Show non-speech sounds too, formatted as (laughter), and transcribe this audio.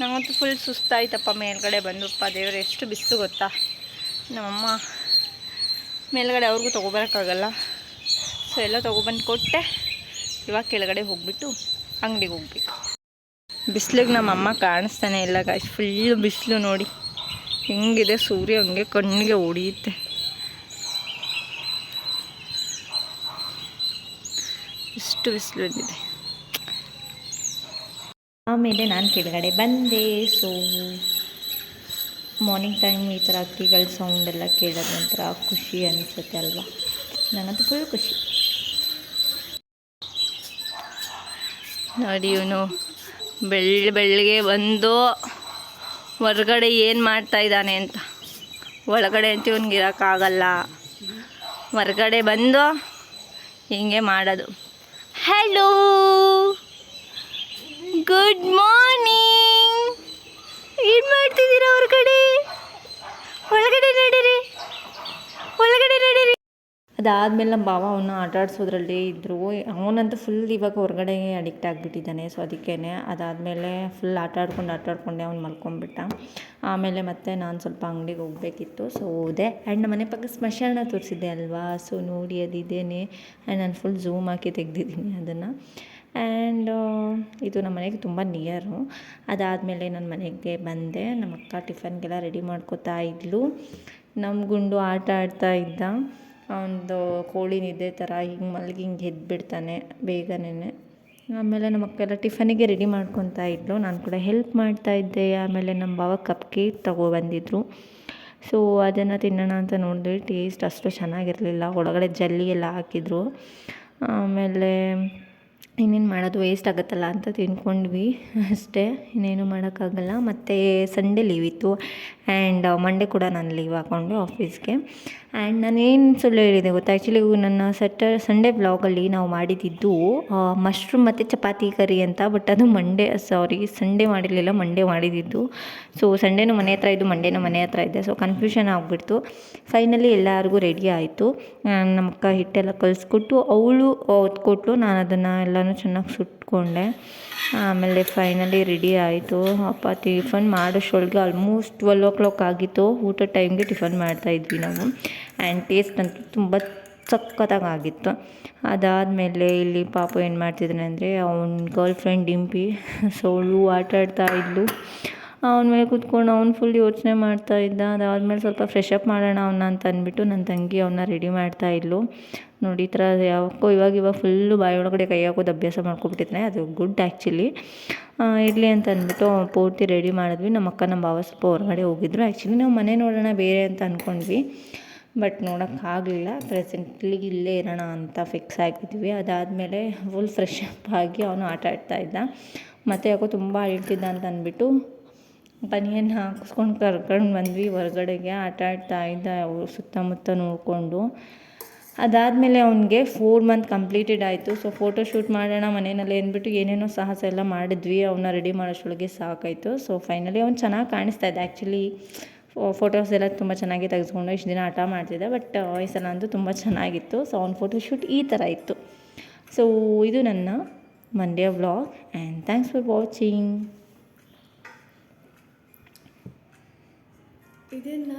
ನಂಗಂತೂ ಫುಲ್ ಸುಸ್ತಾಯ್ತಪ್ಪ, ಮೇಲ್ಗಡೆ ಬಂದಪ್ಪ ದೇವ್ರು, ಎಷ್ಟು ಬಿಸಿಲು ಗೊತ್ತಾ? ನಮ್ಮಮ್ಮ ಮೇಲ್ಗಡೆ ಅವ್ರಿಗೂ ತೊಗೊಬರೋಕ್ಕಾಗಲ್ಲ. ಸೊ ಎಲ್ಲ ತೊಗೊಬಂದು ಕೊಟ್ಟೆ. ಇವಾಗ ಕೆಳಗಡೆ ಹೋಗ್ಬಿಟ್ಟು ಅಂಗಡಿಗೆ ಹೋಗ್ಬೇಕು. ಬಿಸಿಲಿಗೆ ನಮ್ಮಮ್ಮ ಕಾಣಿಸ್ತಾನೆ ಇಲ್ಲ ಗಾಯ್ಸ್ ಫುಲ್ಲು ಬಿಸಿಲು ನೋಡಿ. ಹೆಂಗಿದೆ ಸೂರ್ಯ, ಹಂಗೆ ಕಣ್ಣಿಗೆ ಹೊಡಿಯುತ್ತೆ ಇಷ್ಟು ಬಿಸಿಲು ಬಂದಿದೆ. ಆಮೇಲೆ ನಾನು ಕೆಳಗಡೆ ಬಂದೆ. ಸೊ ಮಾರ್ನಿಂಗ್ ಟೈಮ್ ಈ ಥರ ಹಕ್ಕಿಗಳ ಸೌಂಡ್ ಎಲ್ಲ ಕೇಳೋದು ಒಂಥರ ಖುಷಿ ಅನಿಸುತ್ತೆ ಅಲ್ವಾ? ನನಗಂತೂ ಫುಲ್ ಖುಷಿ. ನೋಡಿ ಇವನು ಬೆಳ್ಳಿ ಬೆಳ್ಳಿಗೆ ಬಂದು ಹೊರಗಡೆ ಏನು ಮಾಡ್ತಾ ಇದ್ದಾನೆ ಅಂತ. ಒಳಗಡೆ ಅಂತ ಇವನಿಗೆ ಇರೋಕ್ಕಾಗಲ್ಲ ಹೊರಗಡೆ ಬಂದು ಹಿಂಗೆ ಮಾಡೋದು. ಹಲೋ ಗುಡ್ ಮಾರ್ನಿಂಗ್ ಏನು ಮಾಡ್ತಿದ್ದೀರಾ ಹೊರಗಡೆ? ಒಳಗಡೆ ನಡೀರಿ. ಒಳಗಡೆ ನಡೀರಿ. ಅದಾದಮೇಲೆ ನಮ್ಮ ಬಾವ ಅವನ್ನ ಆಟ ಆಡಿಸೋದ್ರಲ್ಲಿ ಇದ್ದರು ಅವನಂತೂ ಫುಲ್ ಇವಾಗ ಹೊರಗಡೆ ಅಡಿಕ್ಟ್ ಆಗಿಬಿಟ್ಟಿದ್ದಾನೆ. ಸೊ ಅದಕ್ಕೇ ಅದಾದಮೇಲೆ ಫುಲ್ ಆಟ ಆಡ್ಕೊಂಡು, ಆಟ ಆಡ್ಕೊಂಡೆ ಅವ್ನು ಮಲ್ಕೊಂಡ್ಬಿಟ್ಟ. ಆಮೇಲೆ ಮತ್ತೆ ನಾನು ಸ್ವಲ್ಪ ಅಂಗಡಿಗೆ ಹೋಗಬೇಕಿತ್ತು. ಸೊ ಹೋದೆ. ಆ್ಯಂಡ್ ನಮ್ಮ ಮನೆ ಪಕ್ಕ ಸ್ಮಶಾನ ತೋರಿಸಿದ್ದೆ ಅಲ್ವಾ? ಸೊ ನೋಡಿ ಅದಿದ್ದೇನೆ ಆ್ಯಂಡ್ ನಾನು ಫುಲ್ ಝೂಮ್ ಹಾಕಿ ತೆಗೆದಿದ್ದೀನಿ ಅದನ್ನು. ಆ್ಯಂಡ್ ಇದು ನಮ್ಮ ಮನೆಗೆ ತುಂಬ ನಿಯರು ಅದಾದಮೇಲೆ ನನ್ನ ಮನೆಗೆ ಬಂದೆ. ನಮ್ಮ ಅಕ್ಕ ಟಿಫನ್ಗೆಲ್ಲ ರೆಡಿ ಮಾಡ್ಕೋತಾ ಇದ್ಲು. ನಮ್ಮ ಗುಂಡು ಆಟ ಆಡ್ತಾ ಇದ್ದ. ಒಂದು ಕೋಳಿ ನಿದ್ದೆ ಥರ ಹಿಂಗೆ ಮಲಗಿ ಹಿಂಗೆ ಎದ್ಬಿಡ್ತಾನೆ ಬೇಗನೆ ಆಮೇಲೆ ನಮ್ಮ ಅಕ್ಕ ಎಲ್ಲ ಟಿಫನಿಗೆ ರೆಡಿ ಮಾಡ್ಕೊತಾ ಇದ್ಲು. ನಾನು ಕೂಡ ಹೆಲ್ಪ್ ಮಾಡ್ತಾ ಇದ್ದೆ. ಆಮೇಲೆ ನಮ್ಮ ಭಾವ ಕಪ್ ಕೇಕ್ ತಗೊಬಂದಿದ್ರು ಸೊ ಅದನ್ನು ತಿನ್ನೋಣ ಅಂತ ನೋಡಿದ್ವಿ ಟೇಸ್ಟ್ ಅಷ್ಟು ಚೆನ್ನಾಗಿರಲಿಲ್ಲ. ಒಳಗಡೆ ಜಲ್ಲಿ ಎಲ್ಲ ಹಾಕಿದ್ರು. ಆಮೇಲೆ ಇನ್ನೇನು ಮಾಡೋದು ವೇಸ್ಟ್ ಆಗುತ್ತಲ್ಲ ಅಂತ ತಿನ್ಕೊಂಡ್ವಿ ಅಷ್ಟೇ. ಇನ್ನೇನು ಮಾಡೋಕ್ಕಾಗಲ್ಲ. ಮತ್ತು ಸಂಡೇ ಲೀವ್ ಇತ್ತು. ಆ್ಯಂಡ್ ಮಂಡೇ ಕೂಡ ನಾನು ಲೀವ್ ಹಾಕ್ಕೊಂಡು ಆಫೀಸ್ಗೆ ಆ್ಯಂಡ್ ನಾನೇನು ಸುಳ್ಳು ಹೇಳಿದೆ ಗೊತ್ತಾ? ಆ್ಯಕ್ಚುಲಿ ನನ್ನ ಸೆಟ ಸಂಡೇ ಬ್ಲಾಗಲ್ಲಿ ನಾವು ಮಾಡಿದ್ದು ಮಶ್ರೂಮ್ ಮತ್ತು ಚಪಾತಿ ಕರಿ ಅಂತ ಬಟ್ ಅದು ಮಂಡೇ ಸಾರಿ ಸಂಡೇ ಮಾಡಿರಲಿಲ್ಲ ಮಂಡೇ ಮಾಡಿದ್ದು ಸೊ ಸಂಡೇನೂ ಮನೆ ಹತ್ರ ಇದ್ದು ಮಂಡೇನೂ ಮನೆ ಹತ್ರ ಇದೆ ಸೊ ಕನ್ಫ್ಯೂಷನ್ ಆಗಿಬಿಡ್ತು. ಫೈನಲಿ ಎಲ್ಲರಿಗೂ ರೆಡಿ ಆಯಿತು. ನಮ್ಮಕ್ಕ ಹಿಟ್ಟೆಲ್ಲ ಕಲಿಸ್ಕೊಟ್ಟು, ಅವಳು ಹೊತ್ಕೊಟ್ಟು ನಾನು ಅದನ್ನು ಎಲ್ಲನೂ ಚೆನ್ನಾಗಿ ಸುಟ್ಕೊಂಡೆ. ಆಮೇಲೆ ಫೈನಲಿ ರೆಡಿ ಆಯಿತು. ಅಪ್ಪ ಟಿಫನ್ ಮಾಡೋಷ್ಟೊಳಗೆ ಆಲ್ಮೋಸ್ಟ್ ಟ್ವೆಲ್ ಓ ಕ್ಲಾಕ್ ಆಗಿತ್ತು. ಊಟ ಟೈಮ್ಗೆ ಟಿಫನ್ ಮಾಡ್ತಾಯಿದ್ವಿ ನಾವು. ಆ್ಯಂಡ್ ಟೇಸ್ಟ್ ಅಂತೂ ತುಂಬ ಸಖತ್ತಾಗಿತ್ತು. ಅದಾದಮೇಲೆ ಇಲ್ಲಿ ಪಾಪ ಏನು ಮಾಡ್ತಿದ್ದಾನೆ ಅಂದರೆ, ಅವ್ನ ಗರ್ಲ್ ಫ್ರೆಂಡ್ ಡಿಂಪಿ. (laughs) ಸೊ ಅವಳು ಆಟ ಆಡ್ತಾ ಇದ್ಲು. ಅವನ ಮೇಲೆ ಕೂತ್ಕೊಂಡು ಅವ್ನು ಫುಲ್ ಯೋಚನೆ ಮಾಡ್ತಾ ಇದ್ದ. ಅದಾದಮೇಲೆ ಸ್ವಲ್ಪ ಫ್ರೆಶ್ ಅಪ್ ಮಾಡೋಣ ಅವನ್ನ ಅಂತ ಅಂದ್ಬಿಟ್ಟು ನನ್ನ ತಂಗಿ ಅವನ್ನ ರೆಡಿ ಮಾಡ್ತಾ ಇದ್ಲು. ನೋಡಿ, ಈ ಥರ ಯಾಕೋ ಇವಾಗ ಇವಾಗ ಫುಲ್ಲು ಬಾಯಿ ಒಳಗಡೆ ಕೈ ಹಾಕೋದು ಅಭ್ಯಾಸ ಮಾಡ್ಕೊಬಿಟ್ಟಿದ್ನೆ ಅದು ಗುಡ್ ಆ್ಯಕ್ಚುಲಿ ಇರಲಿ ಅಂತ ಅಂದ್ಬಿಟ್ಟು ಪೂರ್ತಿ ರೆಡಿ ಮಾಡಿದ್ವಿ. ನಮ್ಮ ಅಕ್ಕ, ನಮ್ಮ ಭಾವ ಸ್ವಲ್ಪ ಹೊರಗಡೆ ಹೋಗಿದ್ರು. ಆ್ಯಕ್ಚುಲಿ ನಾವು ಮನೆ ನೋಡೋಣ ಬೇರೆ ಅಂತ ಅಂದ್ಕೊಂಡ್ವಿ ಬಟ್ ನೋಡೋಕ್ಕಾಗಲಿಲ್ಲ ಪ್ರೆಸೆಂಟ್ಲಿ ಇಲ್ಲೇ ಇರೋಣ ಅಂತ ಫಿಕ್ಸ್ ಆಗಿದ್ವಿ. ಅದಾದಮೇಲೆ ಫುಲ್ ಫ್ರೆಶ್ ಅಪ್ ಆಗಿ ಅವನು ಆಟ ಆಡ್ತಾ ಇದ್ದ. ಮತ್ತು ಯಾಕೋ ತುಂಬ ಅಳ್ತಿದ್ದ ಅಂತ ಅಂದ್ಬಿಟ್ಟು ಬನಿಯನ್ ಹಾಕಿಸ್ಕೊಂಡು ಕರ್ಕೊಂಡು ಬಂದ್ವಿ. ಹೊರಗಡೆಗೆ ಆಟ ಆಡ್ತಾ ಇದ್ದ ಅವರು ಸುತ್ತಮುತ್ತ ನೋಡಿಕೊಂಡು. ಅದಾದಮೇಲೆ ಅವನಿಗೆ ಫೋರ್ ಮಂತ್ ಕಂಪ್ಲೀಟೆಡ್ ಆಯಿತು. ಸೊ ಫೋಟೋ ಶೂಟ್ ಮಾಡೋಣ ಮನೆಯಲ್ಲಿ ಅಂದ್ಬಿಟ್ಟು ಏನೇನೋ ಸಾಹಸ ಎಲ್ಲ ಮಾಡಿದ್ವಿ. ಅವನ್ನ ರೆಡಿ ಮಾಡೋಷ್ಟೊಳಗೆ ಸಾಕಾಯಿತು. ಸೊ ಫೈನಲಿ ಅವ್ನು ಚೆನ್ನಾಗಿ ಕಾಣಿಸ್ತಾ ಇದೆ ಆ್ಯಕ್ಚುಲಿ ಫೋಟೋಸ್ ಎಲ್ಲ ತುಂಬ ಚೆನ್ನಾಗಿ ತೆಗೆಸ್ಕೊಂಡು ಇಷ್ಟು ದಿನ ಆಟ ಮಾಡ್ತಿದ್ದೆ. ಬಟ್ ಈ ಸಲ ಅಂತೂ ತುಂಬ ಚೆನ್ನಾಗಿತ್ತು. ಸೊ ಅವ್ನ ಫೋಟೋ ಶೂಟ್ ಈ ಥರ ಇತ್ತು. ಸೊ ಇದು ನನ್ನ Mandya vlog and thanks for watching ಇದನ್ನು